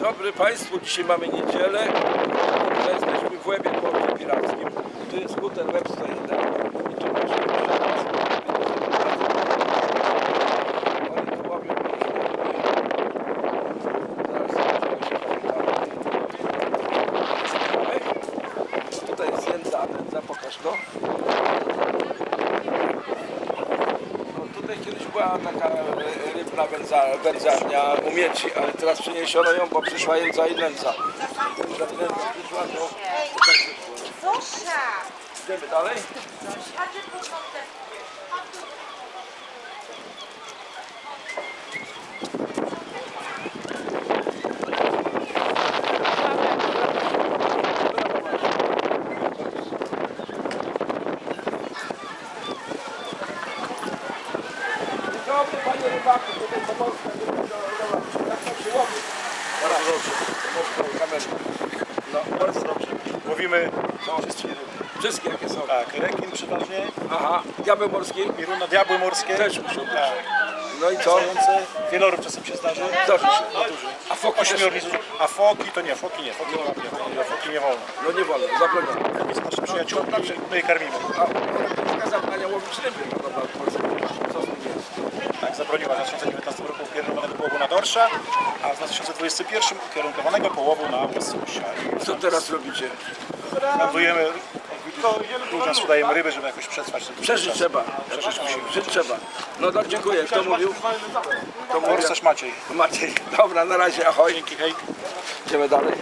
dobry Państwu, dzisiaj mamy niedzielę. Jesteśmy w Łebie Porcie Pirackim. Tu jest skuter Web 101 i tu proszę Oni tu łapią Zaraz zobaczymy się zapytamy. Tutaj jest jędza, nędza, pokaż go. No tutaj kiedyś była taka e, rybna wędza, wędzarnia umieci, ale teraz przeniesiono ją, bo przyszła jędza i nędza. Przyszła, to przyszło. Zosia! Idziemy dalej. Dzień dobry panie rybaku, tutaj pomorska, jak to się łowi? Bardzo dobrze. Pomorska kamerę. No, bardzo dobrze. Łowimy Są wszystkie ryby. wszystkie jakie są. Tak, rekin przeważnie, Aha, diabeł morski miruna, diabły morskie. też muszą być. Tak. No i co? Zające, wieloryb czasem się zdarzy. Zdarzy się. No. A foki też? A foki to nie, foki nie, foki nie łapię, foki nie wolno. No nie wolno, zabronione. To jest nasze przyjaciółki, my je karmimy. A zabrania łowić ryby, no dobra, Polska. Co z tym jest? Tak, zabroniła w 2019 roku ukierunkowanego połowu na dorsza, a w 2021 ukierunkowanego połowu na łososia. Co teraz robicie? Handlujemy, ludziom sprzedajemy ryby, żeby jakoś przetrwać ten Przeżyć czas. trzeba. Przeżyć musimy. Żyć trzeba. No tak, dziękuję. Kto mówił? Kto mówił? Forsarz Maciej. Maciej. Dobra, na razie, ahoj. Dzięki, hej. Idziemy dalej.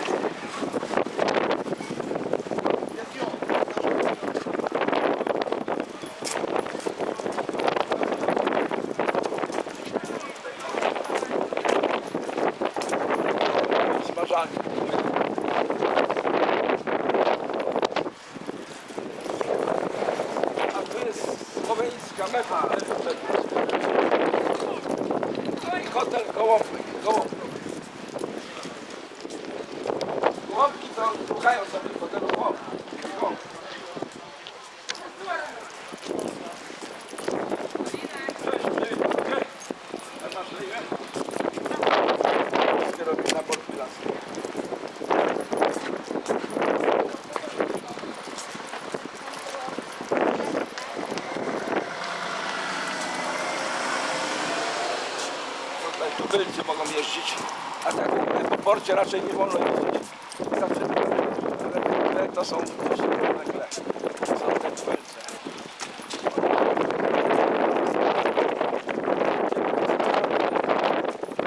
Zmarzanie. A tu jest słoweńska mecha. No i hotel Gołąbek. Gołąbek. Łąki to słuchają sobie w hotelu łąk. Łąk. Cześć, cześć, okej. A masz na imię? Wszystkie robi na podpilasku. Tutaj tubylcy mogą jeździć, a tak w porcie raczej nie wolno jeździć. Ale te to są zwykle, są te tubylce.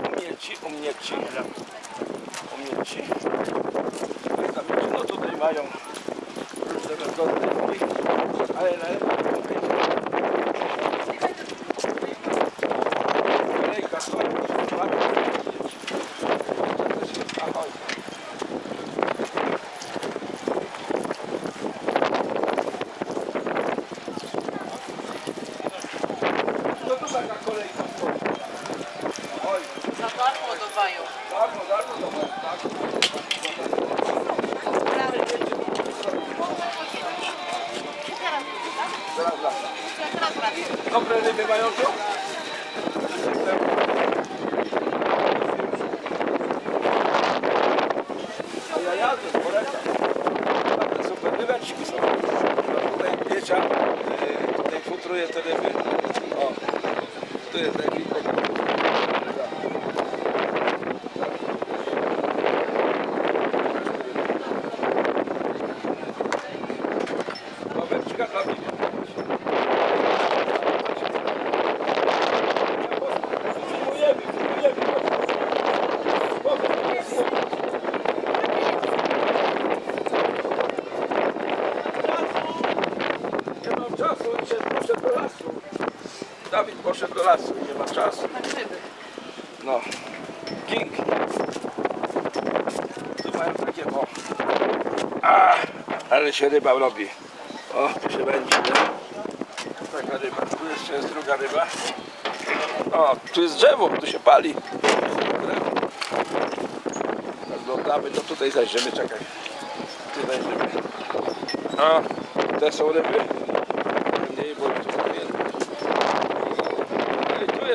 Umieci, umieci, umieci. No tutaj mają różne wygodności, ale najlepiej Kolejka stoi, mamy To też jest ahoj. No to taka kolejka stoi. Oj, Za darmo dawają. darmo, darmo, darmo, tak. Dobre ryby mają tu? A ja jadę, polecam. Naprawdę super rybeczki są. No tutaj Piecia, yy, tutaj futruje te ryby. O, tu jest taki Ławeczka dla mnie. Filmujemy, filmujemy. Nie mam czasu, dzisiaj poszedł do lasu. Dawid poszedł do lasu nie ma czasu. Na grzyby. No. King. Tu mają takie o. A, ale się ryba robi. O, tu się będzie. Taka ryba. Tu jeszcze jest druga ryba. O, tu jest drzewo, tu się pali. Drzewo. Oglądamy, to tutaj zajrzymy, czekaj. Tu zajrzymy. O, te są ryby. Mniej, bo tu jest.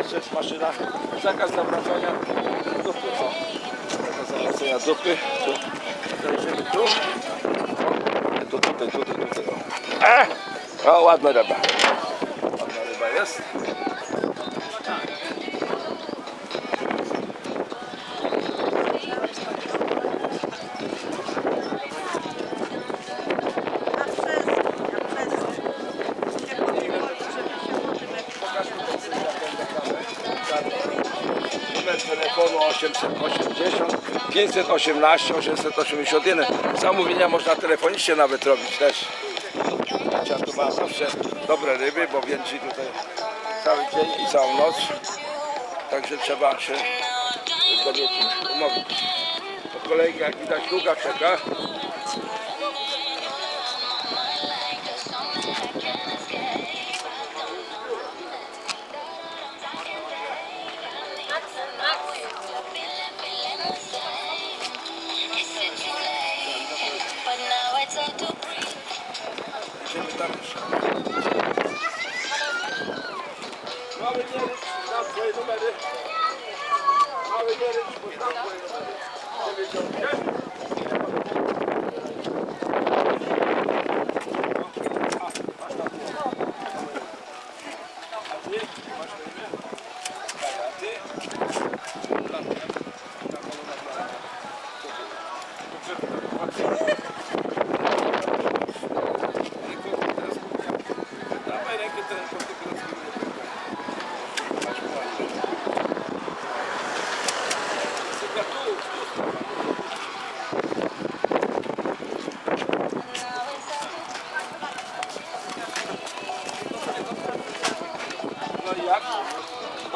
No i tu jest jeszcze maszyna. Zakaz zawracania. Tu o. Zakaz zawracania. dupy. Tu. Zajrzymy tu. Tu, tutaj, tutaj, tutaj. E! o ładna ryba. Ładna ryba jest. 880 518 881. Zamówienia można telefonicznie nawet robić też. Ja tu ma zawsze dobre ryby, bo więcej tutaj cały dzień i całą noc. Także trzeba się dowiedzieć, umówić. To kolejka jak widać długa czeka.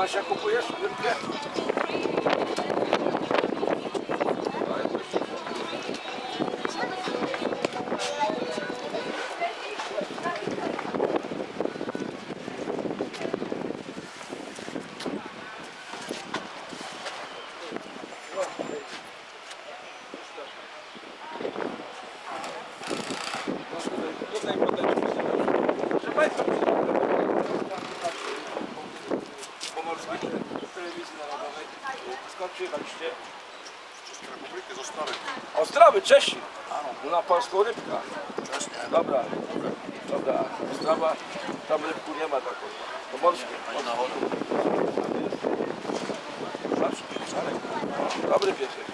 Masia kupujesz rybkę? Tutaj podejdziemy. Proszę Państwa, Pomorskiej Telewizji Narodowej. Skąd przyjechaliście? Republiki z Ostrowy. Ostrawy, Czesi. Na polską rybkę. Dobra, dobra. Ostrawa, tam rybku nie ma taką. To morskie. Dobry piesek.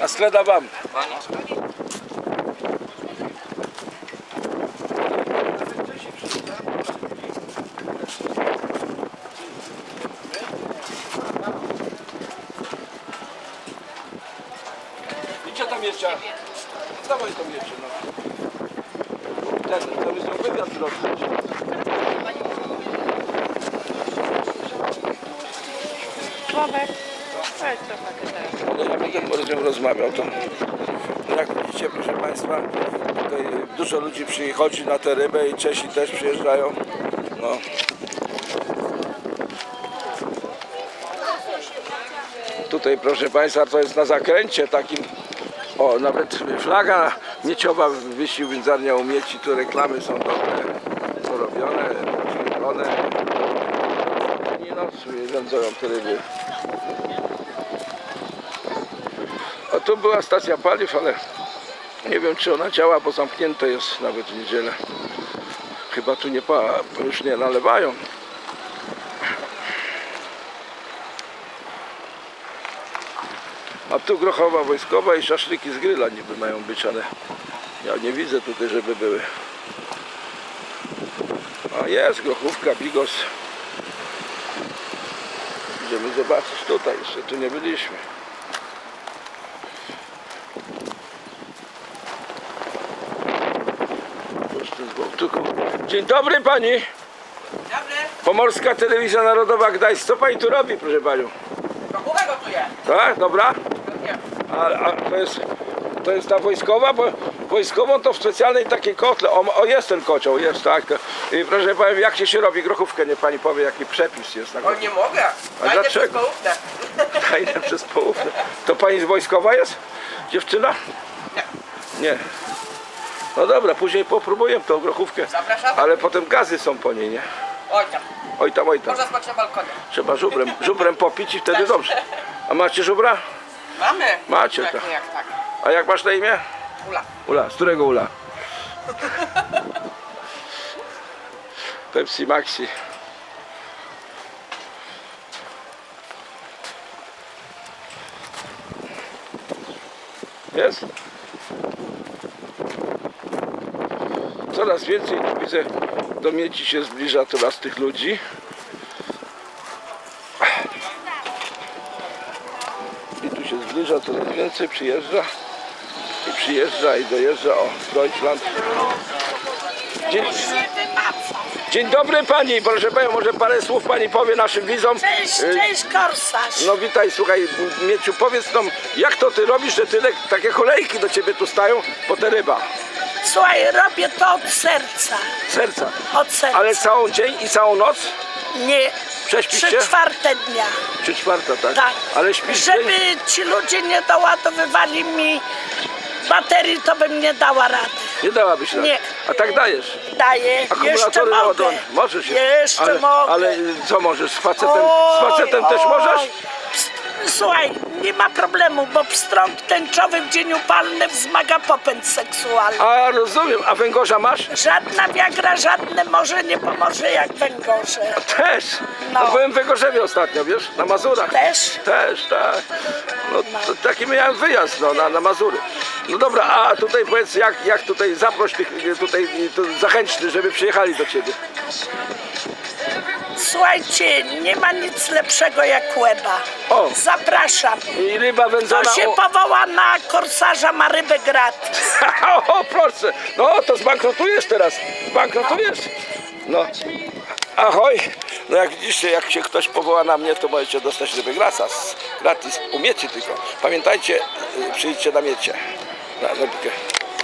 A skleda wam. Idźcie jeszcze. Dawaj tam jeszcze, no. Ten, to jest no wywiad zrobić. Trochę teraz. No ja będę z nią rozmawiał. To, jak widzicie, proszę Państwa, tutaj dużo ludzi przychodzi na tę rybę i Czesi też przyjeżdżają. No. Tutaj, proszę Państwa, to jest na zakręcie takim. O, nawet flaga mieciowa wisi wędzarnia umieci. Tu reklamy są dobre, porobione, oświetlone. I no, sobie wędzają te ryby. A tu była stacja paliw, ale nie wiem czy ona działa, bo zamknięte jest nawet w niedzielę. Chyba tu nie pa, już nie nalewają. A tu grochowa wojskowa i szaszlyki z gryla niby mają być, ale ja nie widzę tutaj, żeby były. A jest grochówka, bigos. Idziemy zobaczyć tutaj, jeszcze tu nie byliśmy. Dzień dobry pani. Dobry, Pomorska Telewizja Narodowa Gdańsk. Co pani tu robi, proszę panią? rokówę gotuję. Tak, dobra. A, a to jest to jest ta wojskowa, bo wojskową to w specjalnej takiej kotle. O, o jest ten kocioł, jest tak. I proszę pani, jak się się robi grochówkę, nie pani powie jaki przepis jest na O, nie mogę. Dajcie dlaczego? przez połówne. Fajne przez połówne. To pani z wojskowa jest? Dziewczyna? Nie. Nie. No dobra, później popróbuję tą grochówkę. Zapraszamy. Ale potem gazy są po niej, nie? Oj tam, Oj tam, oj tam. można spać na balkonie. Trzeba żubrem, żubrem popić i wtedy Tak. dobrze. A macie żubra? Mamy. Macie, tak. jak tak. A jak masz na imię? Ula. Ula. Z którego Ula? Pepsi Maxi. Jest? Coraz więcej tu widzę do miedzi się zbliża coraz tych ludzi. I zbliża coraz więcej, przyjeżdża i przyjeżdża i dojeżdża o Deutschland. Dzień, dzień dobry pani, proszę panią, może parę słów pani powie naszym widzom. Cześć, Y, cześć korsarz. No witaj, słuchaj, Mieciu, powiedz nam, jak to ty robisz, że tyle takie kolejki do ciebie tu stają po te ryba? Słuchaj, robię to od serca. Serca. Od serca. Ale całą dzień i całą noc? Nie. Prześpisz Trzy czwarte dnia. Czy czwarta, tak? Tak. Ale śpisz Żeby dzień? ci ludzie nie doładowywali mi baterii, to bym nie dała rady. Nie dałabyś rady. Nie. A tak dajesz? Daję. Jeszcze Akumulatory mogę. ładowane. Możesz Jeszcze ale, mogę. Ale co możesz? Z facetem, z facetem też możesz? Słuchaj, nie ma problemu, bo pstrąg tęczowy w dzień upalny wzmaga popęd seksualny. A rozumiem, a węgorza masz? Żadna wiagra, żadne morze nie pomoże jak węgorze. Też. No. No. byłem w Węgorzewie ostatnio, wiesz, na Mazurach. Też? Też, tak. No to, taki miałem wyjazd no, na, na Mazury. No dobra, a tutaj powiedz, jak, jak tutaj zaproś tych, tutaj to zachęć, żeby przyjechali do ciebie. Słuchajcie, nie ma nic lepszego jak łeba. O. Zapraszam. I ryba wędzona. Kto się o- powoła na korsarza ma rybę gratis. o, proszę. No to zbankrutujesz teraz. Zbankrutujesz. No. Ahoj. No jak widzicie, jak się ktoś powoła na mnie, to możecie dostać ryby gratis. Gratis. Umiecie tylko. Pamiętajcie, y, przyjdźcie na miecie. Na rybkę.